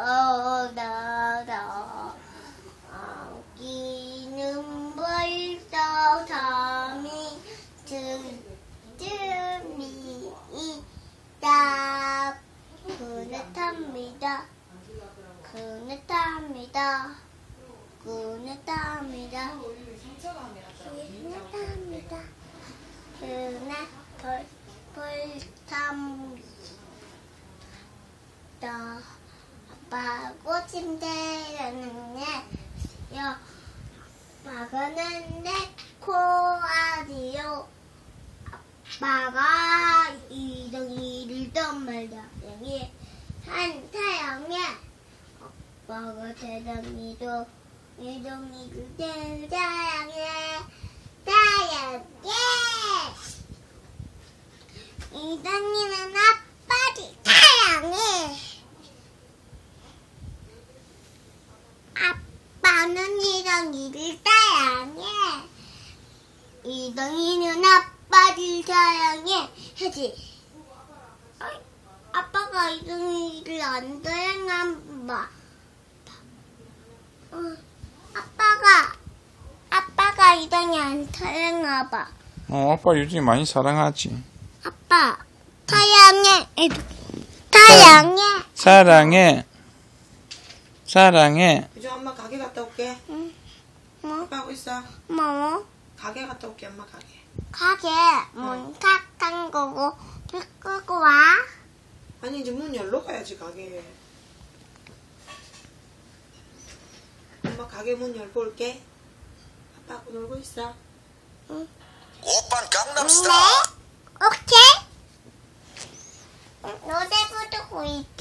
어다다 아기는 벌써 잠이 들뜸이 있다. 그네탑니다. 그네탑니다. 그네탑니다. 그네탑니다. 그네 벌 벌탐 다. 아빠하고 침대였는데 여 막았는데 코아디요. 아빠가 이동이 일던 말장이 한 태양에 아빠가 대장이도 이동이 대장에 태양에. 이동이는 아빠는 이동이를 태양에 이동이는 아빠를 사랑해 하지. 어이, 아빠가 이동이를 안 사랑한 봐. 어, 아빠가 아빠가 이동이 안 사랑하 봐. 어, 아빠 유진이 많이 사랑하지. 아빠 사랑해. 사랑해. 사랑해. 사랑해. 유정 엄마 가게 갔다 올게. 뭐? 아빠 하고 있어. 뭐? 가게 갔다 올게 엄마 가게. 가게 문 탁한 거고 불 끄고 와. 아니 이제 문 열러 가야지 가게. 엄마 가게 문 열고 올게. 아빠하고 놀고 있어. 오빤 네? 강남스타일 오케이. 노래 부르고 있다.